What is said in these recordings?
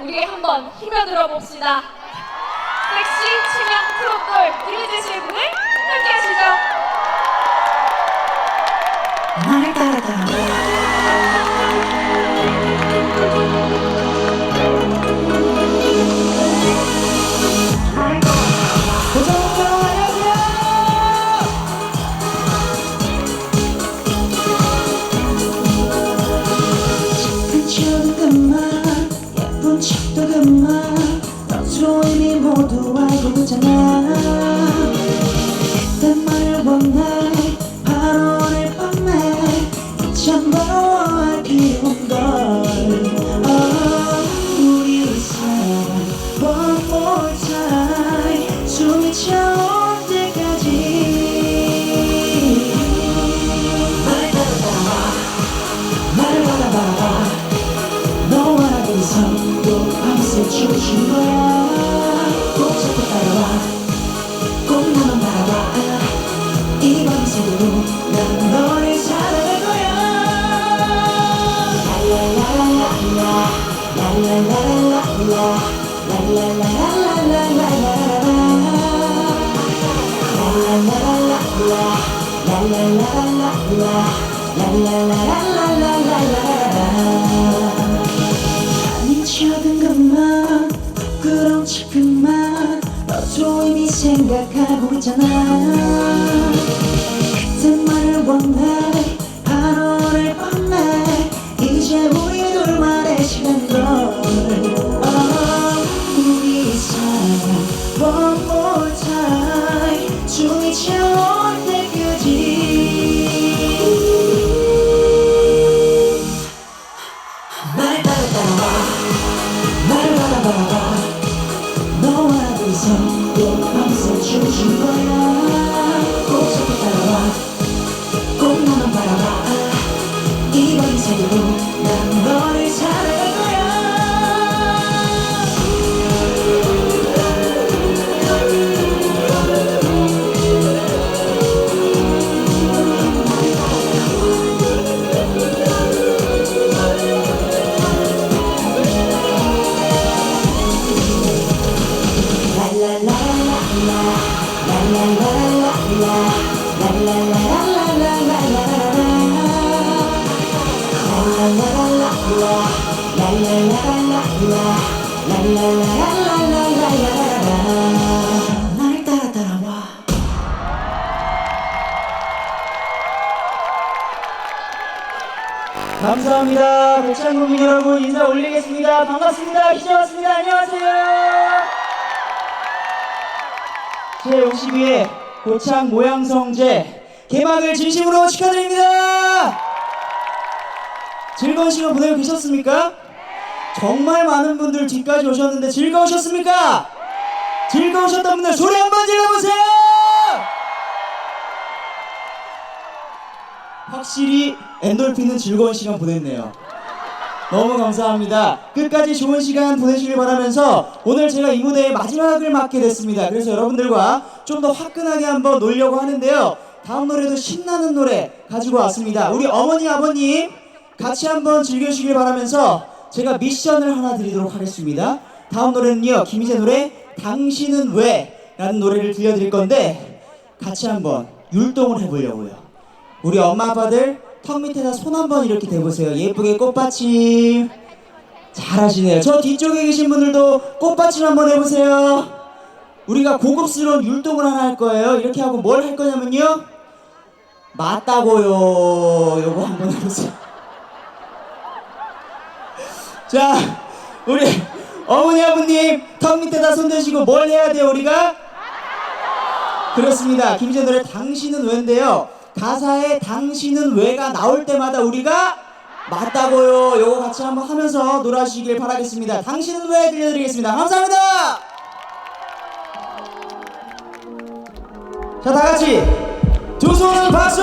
우리 한번 힘겨들어 봅시다. 섹시 치명 트롯돌 씨 분을 함께 하시죠. 날 따라 따 생각하고 있잖아 이 밤새도록 난 너를 사랑 감사합니다. 백창국민 여러분 인사 올리겠습니다. 반갑습니다. 기자였습니다. 안녕하세요. 제52회 고창 모양성제 개막을 진심으로 축하드립니다. 즐거운 시간 보내고 계셨습니까? 정말 많은 분들 뒤까지 오셨는데 즐거우셨습니까? 즐거우셨던 분들 소리 한번 질러보세요! 확실히 엔돌핀은 즐거운 시간 보냈네요. 너무 감사합니다. 끝까지 좋은 시간 보내시길 바라면서 오늘 제가 이 무대의 마지막을 맡게 됐습니다. 그래서 여러분들과 좀 더 화끈하게 한번 놀려고 하는데요. 다음 노래도 신나는 노래 가지고 왔습니다. 우리 어머니 아버님 같이 한번 즐겨주시길 바라면서 제가 미션을 하나 드리도록 하겠습니다. 다음 노래는요 김희재 노래 당신은 왜 라는 노래를 들려드릴 건데 같이 한번 율동을 해보려고요. 우리 엄마 아빠들 턱 밑에다 손 한번 이렇게 대보세요. 예쁘게 꽃받침. 잘하시네요. 저 뒤쪽에 계신 분들도 꽃받침 한번 해보세요. 우리가 고급스러운 율동을 하나 할 거예요. 이렇게 하고 뭘 할 거냐면요. 맞다고요. 요거 한번 해보세요. 자, 우리 어머니 아버님 턱 밑에다 손 대시고 뭘 해야 돼요 우리가? 그렇습니다. 김희재 노래 당신은 왜인데요. 가사에 당신은 왜가 나올 때마다 우리가 맞다고요. 요거 같이 한번 하면서 놀아주시길 바라겠습니다. 당신은 왜 들려드리겠습니다. 감사합니다. 자, 다 같이 두 손을 박수!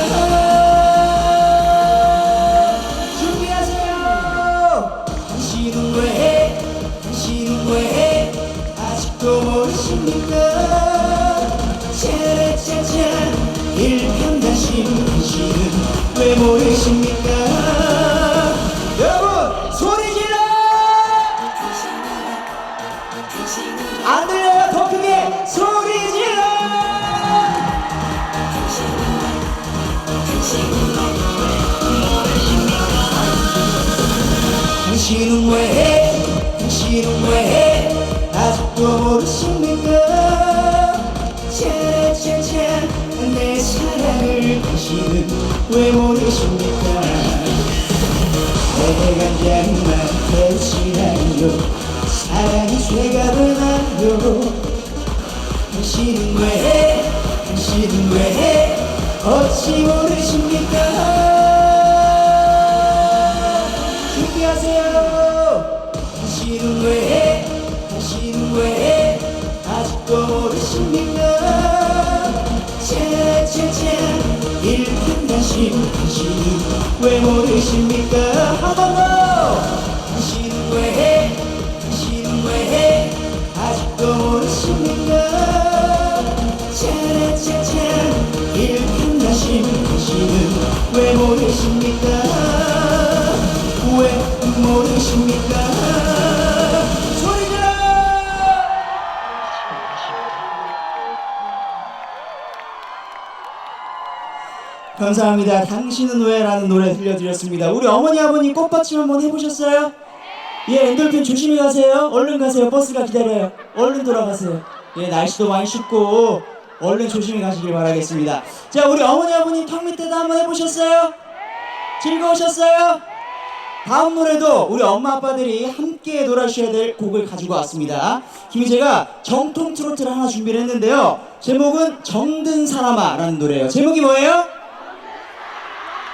왜 모르십니까 여러분 소리 질러! 안 들려요. 더 크게 소리 질러! 당신은 왜 당신은 왜 아직도 모르십니까 당신은 왜 모르십니까? 내가 양만 되시나요 사랑이 죄가 되나요 당신은 왜 당신은 왜 어찌 모르십니까 일편단심 당신은 왜 모르십니까 더 당신은 왜 당신은 왜 아직도 모르십니까 차라차차 일편단심 당신은 왜 모르십니까 감사합니다. 당신은 왜라는 노래 들려드렸습니다. 우리 어머니 아버님 꽃받침 한번 해보셨어요? 예, 엔돌핀 조심히 가세요. 얼른 가세요. 버스가 기다려요. 얼른 돌아가세요. 예, 날씨도 많이 춥고 얼른 조심히 가시길 바라겠습니다. 자, 우리 어머니 아버님 턱 밑에도 한번 해보셨어요? 즐거우셨어요? 다음 노래도 우리 엄마 아빠들이 함께 놀아주셔야 될 곡을 가지고 왔습니다. 김희재가 정통 트로트를 하나 준비를 했는데요. 제목은 정든 사람아 라는 노래예요. 제목이 뭐예요?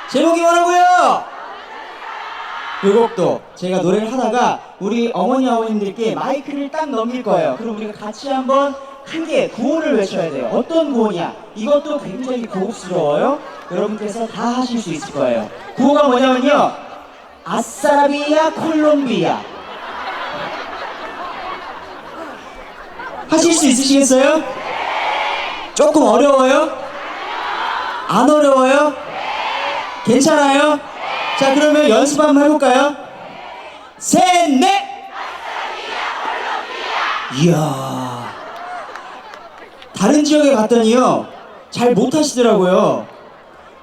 제목이 뭐라고요? 이 곡도 제가 노래를 하다가 우리 어머니 아버님들께 마이크를 딱 넘길 거예요. 그럼 우리가 같이 한번 크게 구호를 외쳐야 돼요. 어떤 구호냐? 이것도 굉장히 고급스러워요. 여러분께서 다 하실 수 있을 거예요. 구호가 뭐냐면요. 아싸라비아 콜롬비아. 하실 수 있으시겠어요? 조금 어려워요? 안 어려워요? 괜찮아요? 자 그러면 연습 한번 해볼까요? 셋, 넷! 이야 다른 지역에 갔더니요 잘 못하시더라고요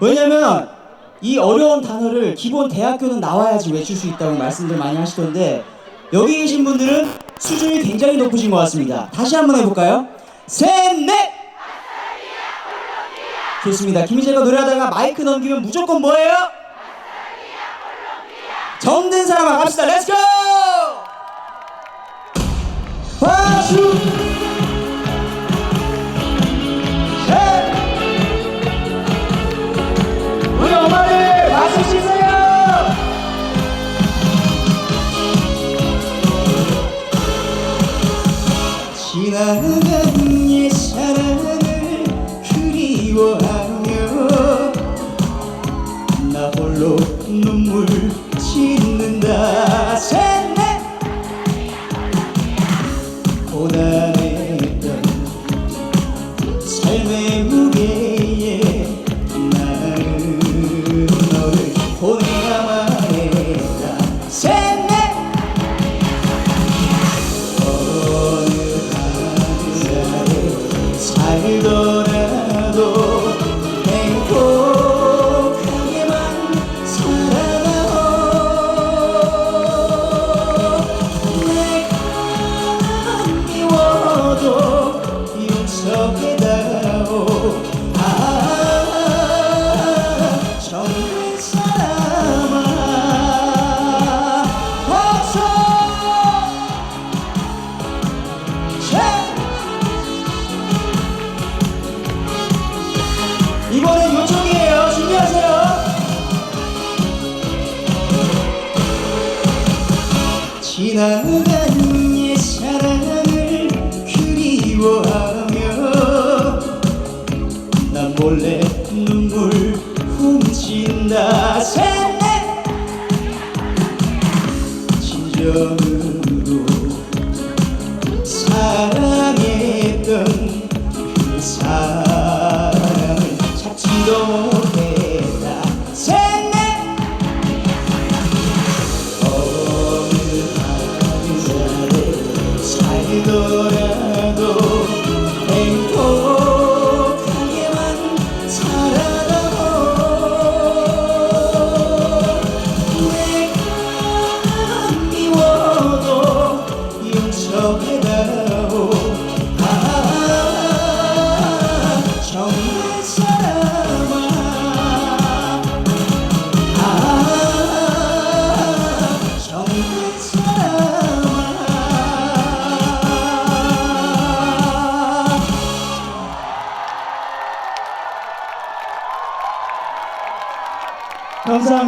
왜냐면 이 어려운 단어를 기본 대학교는 나와야지 외칠 수 있다고 말씀들 많이 하시던데 여기 계신 분들은 수준이 굉장히 높으신 것 같습니다 다시 한번 해볼까요? 셋, 넷! 좋습니다. 김희재가 노래하다가 마이크 넘기면 무조건 뭐예요? 정든 사람아 갑시다. 렛츠고 박수 치세요! 지나간 옛 사랑 옛 사랑을 그리워하며 난 몰래 눈물 훔친다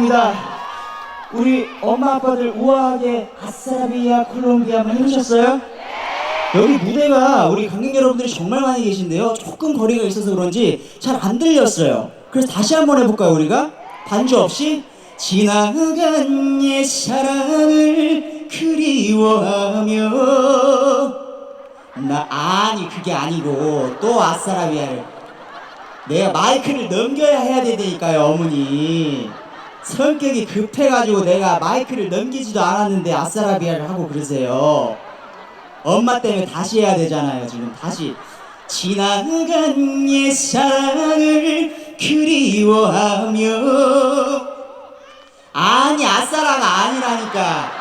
감사합니다. 우리 엄마 아빠들 우아하게 아싸라비아 콜롬비아 한번 해보셨어요? 여기 무대가 우리 관객 여러분들이 정말 많이 계신데요. 조금 거리가 있어서 그런지 잘 안 들렸어요. 그래서 다시 한번 해볼까요, 우리가? 반주 없이? 지나간 옛 사랑을 그리워하며 나 아니 그게 아니고 또 아싸라비아를 내가 마이크를 넘겨야 해야 되니까요 어머니 성격이 급해가지고 내가 마이크를 넘기지도 않았는데 아싸라비아를 하고 그러세요. 엄마 때문에 다시 해야 되잖아요 지금. 다시. 지나간 옛 사랑을 그리워하며. 아니 아싸라가 아니라니까.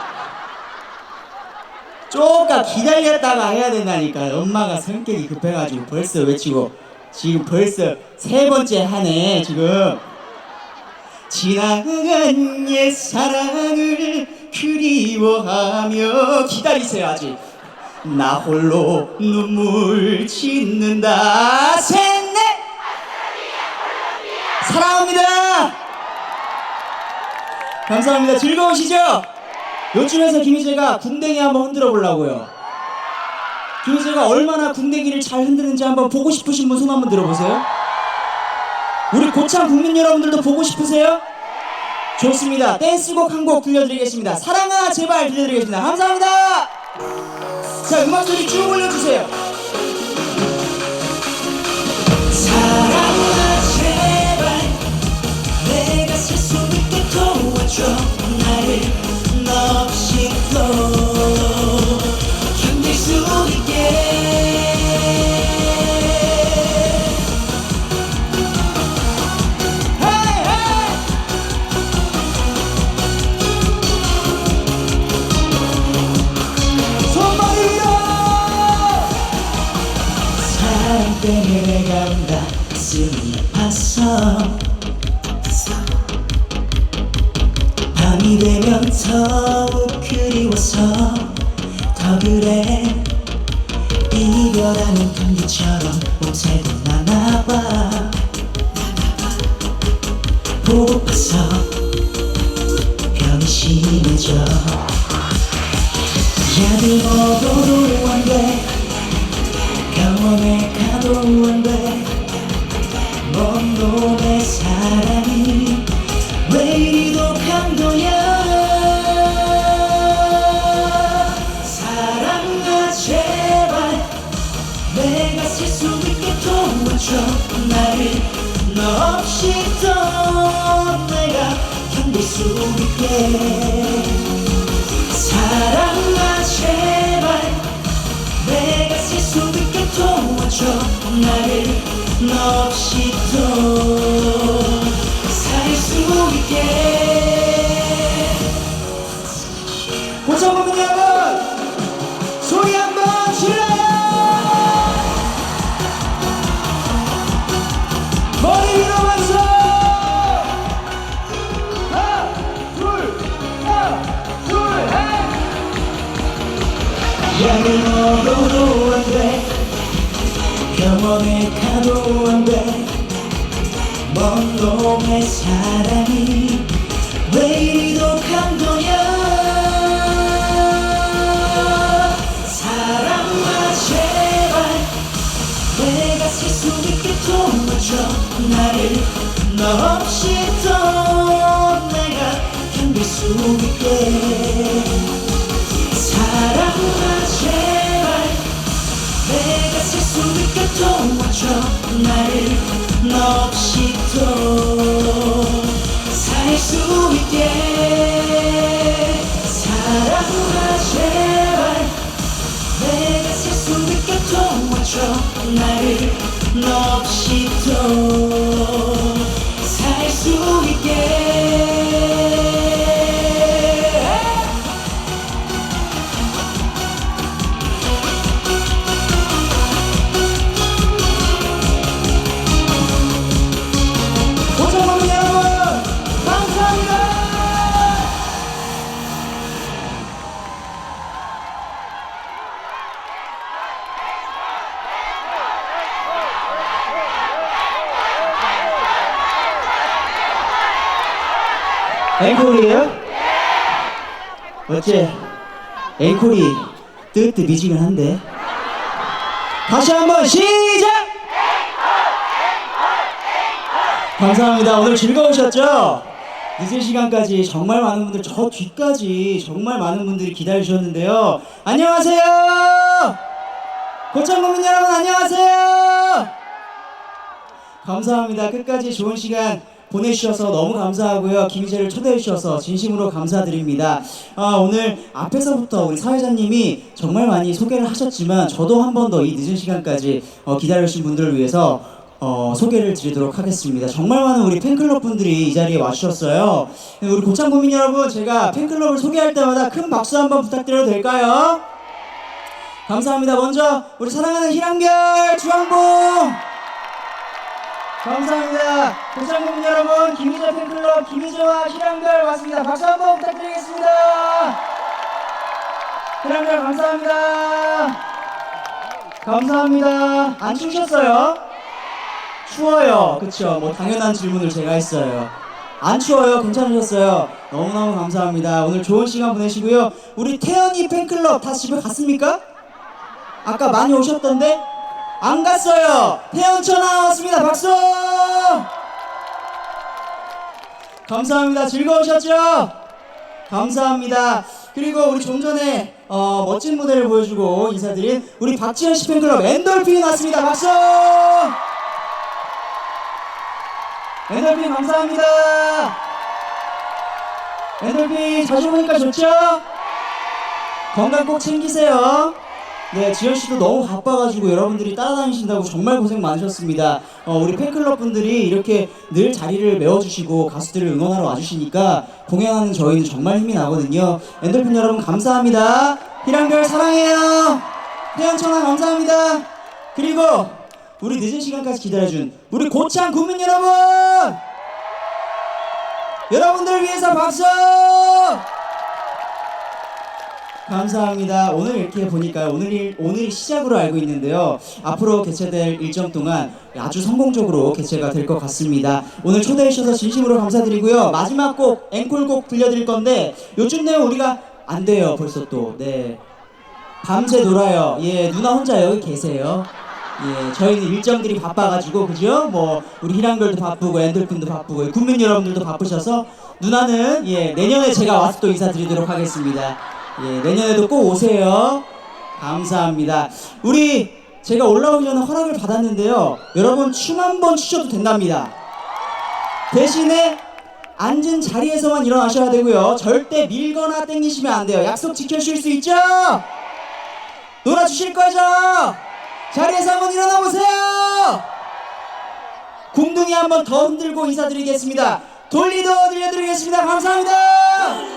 조금 기다렸다가 해야 된다니까 엄마가 성격이 급해가지고 벌써 외치고 지금 벌써 세 번째 하네 지금 지나간 옛 사랑을 그리워하며 기다리세요 아직. 나 홀로 눈물 짓는다. 셋넷! 사랑합니다. 감사합니다. 즐거우시죠? 요쯤에서 김희재가 궁뎅이 한번 흔들어 보려고요. 김희재가 얼마나 궁뎅이를 잘 흔드는지 한번 보고 싶으신 분 손 한번 들어보세요 우리 고창 국민 여러분들도 보고 싶으세요? 좋습니다. 댄스곡 한 곡 들려드리겠습니다. 사랑아 제발 들려드리겠습니다. 감사합니다. 자 음악 소리 쭉 올려주세요. 고파서 병이 심해져. 약을 먹어도 안 돼 병원에 가도 안돼먼 놈의 사랑이 왜 이리 없이 또 내가 견딜 수 있게. 사랑아 제발 내가 살수 있게 도와줘. 나를 너 없이 또 살 수 있게 번에 가도 안돼먼 놈의 사랑이 왜 이리 독한 거냐? 사랑아 제발 내가 셀수 있게 도와줘. 나를 너 없이 또 내가 견딜 수 있게. 사랑아 제발 내가 살수 있게 도와줘 나를 너 없이 또살수 있게 사랑아 제발. 내가 살 수 있게 도와줘. 나를 너 없이 또 앵콜이에요? 어째 앵콜이 뜨뜻 미지근 한데 다시 한번 시작! 감사합니다. 오늘 즐거우셨죠? 늦은 시간까지 정말 많은 분들 저 뒤까지 정말 많은 분들이 기다리셨는데요. 안녕하세요. 고창 국민 여러분 안녕하세요. 감사합니다. 끝까지 좋은 시간 보내주셔서 너무 감사하고요. 김희재를 초대해 주셔서 진심으로 감사드립니다. 아, 오늘 앞에서부터 우리 사회자님이 정말 많이 소개를 하셨지만 저도 한 번 더 이 늦은 시간까지 어, 기다려주신 분들을 위해서 어, 소개를 드리도록 하겠습니다. 정말 많은 우리 팬클럽 분들이 이 자리에 와주셨어요. 네, 우리 고창 국민 여러분, 제가 팬클럽을 소개할 때마다 큰 박수 한번 부탁드려도 될까요? 감사합니다. 먼저 우리 사랑하는 희랑별 주황봉 감사합니다. 고창국 여러분, 김희재 팬클럽 김희재와 희랑별 왔습니다. 박수 한 번 부탁드리겠습니다. 희랑별 감사합니다. 감사합니다. 안 추우셨어요? 추워요. 그쵸? 뭐 당연한 질문을 제가 했어요. 안 추워요? 괜찮으셨어요? 너무너무 감사합니다. 오늘 좋은 시간 보내시고요. 우리 태연이 팬클럽 다 집에 갔습니까? 아까 많이 오셨던데? 안 갔어요. 태연 전화 왔습니다. 박수! 감사합니다. 즐거우셨죠? 감사합니다. 그리고 우리 좀 전에 어, 멋진 무대를 보여주고 인사드린 우리 박지현 씨 팬클럽 엔돌핀 왔습니다. 박수! 엔돌핀 감사합니다. 엔돌핀 자주 보니까 좋죠? 건강 꼭 챙기세요. 네, 지현 씨도 너무 바빠가지고 여러분들이 따라다니신다고 정말 고생 많으셨습니다. 어, 우리 팬클럽 분들이 이렇게 늘 자리를 메워주시고 가수들을 응원하러 와주시니까 공연하는 저희는 정말 힘이 나거든요. 엔돌핀 여러분 감사합니다. 희랑별 사랑해요. 태연천하 감사합니다. 그리고 우리 늦은 시간까지 기다려준 우리 고창 국민 여러분! 여러분들 위해서 박수! 감사합니다. 오늘 이렇게 보니까 오늘이 오늘이 시작으로 알고 있는데요. 앞으로 개최될 일정 동안 아주 성공적으로 개최가 될 것 같습니다. 오늘 초대해 주셔서 진심으로 감사드리고요. 마지막 곡 앵콜곡 들려드릴 건데 요즘 내용 우리가 안 돼요. 벌써 또 네. 밤새 놀아요. 예, 누나 혼자 여기 계세요. 예, 저희는 일정들이 바빠가지고 그죠? 뭐 우리 희랑별도 바쁘고 엔돌핀도 바쁘고 국민 여러분들도 바쁘셔서 누나는 예 내년에 제가 와서 또 인사드리도록 하겠습니다. 예, 내년에도 꼭 오세요. 감사합니다. 우리 제가 올라오기 전에 허락을 받았는데요. 여러분 춤 한 번 추셔도 된답니다. 대신에 앉은 자리에서만 일어나셔야 되고요. 절대 밀거나 땡기시면 안 돼요. 약속 지켜주실 수 있죠? 놀아주실 거죠? 자리에서 한번 일어나 보세요. 궁둥이 한번 더 흔들고 인사드리겠습니다. 돌리도 들려드리겠습니다. 감사합니다.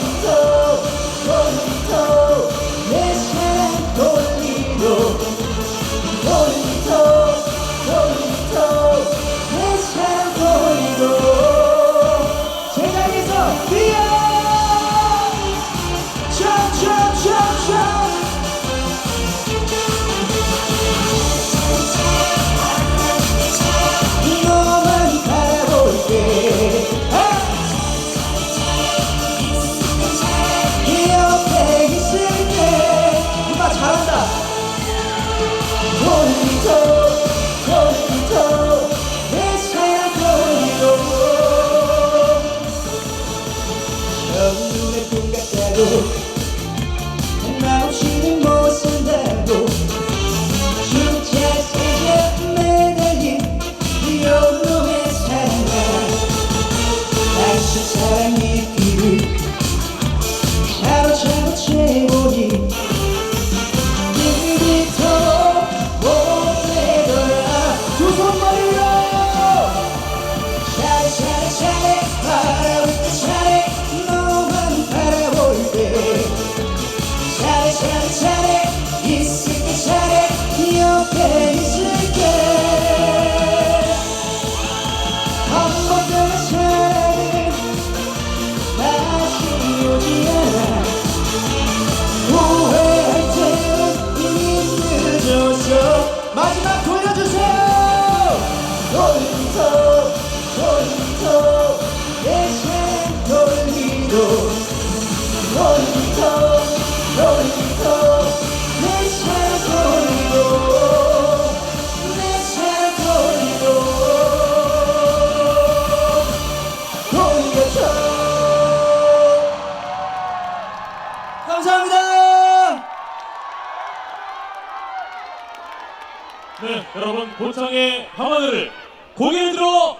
Oh. Oh. 여러분 고창의 하마늘을 고개를 들어